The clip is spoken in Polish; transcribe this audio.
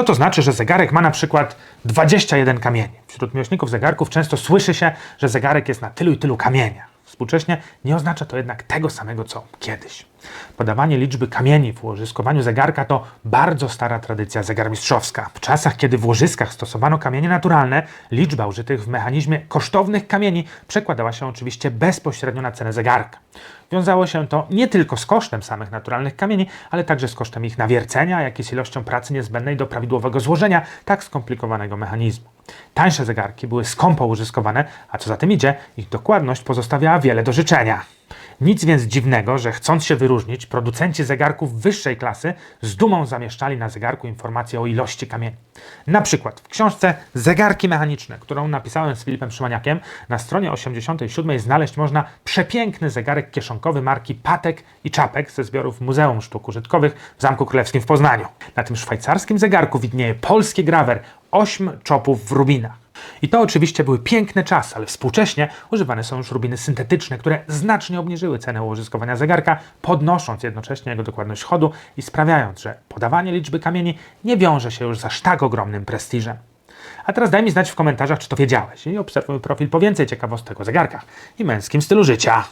Co to znaczy, że zegarek ma na przykład 21 kamieni? Wśród miłośników zegarków często słyszy się, że zegarek jest na tylu i tylu kamieniach. Współcześnie nie oznacza to jednak tego samego co kiedyś. Podawanie liczby kamieni w łożyskowaniu zegarka to bardzo stara tradycja zegarmistrzowska. W czasach, kiedy w łożyskach stosowano kamienie naturalne, liczba użytych w mechanizmie kosztownych kamieni przekładała się oczywiście bezpośrednio na cenę zegarka. Wiązało się to nie tylko z kosztem samych naturalnych kamieni, ale także z kosztem ich nawiercenia, jak i z ilością pracy niezbędnej do prawidłowego złożenia tak skomplikowanego mechanizmu. Tańsze zegarki były skąpo użyskowane, a co za tym idzie, ich dokładność pozostawiała wiele do życzenia. Nic więc dziwnego, że chcąc się wyróżnić, producenci zegarków wyższej klasy z dumą zamieszczali na zegarku informacje o ilości kamieni. Na przykład w książce Zegarki mechaniczne, którą napisałem z Filipem Szymaniakiem, na stronie 87 znaleźć można przepiękny zegarek kieszonkowy marki Patek i Czapek ze zbiorów Muzeum Sztuk Użytkowych w Zamku Królewskim w Poznaniu. Na tym szwajcarskim zegarku widnieje polski grawer 8 czopów w rubinach. I to oczywiście były piękne czasy, ale współcześnie używane są już rubiny syntetyczne, które znacznie obniżyły cenę użyskowania zegarka, podnosząc jednocześnie jego dokładność chodu i sprawiając, że podawanie liczby kamieni nie wiąże się już z aż tak ogromnym prestiżem. A teraz daj mi znać w komentarzach, czy to wiedziałeś i obserwuj profil po więcej ciekawostek o zegarkach i męskim stylu życia.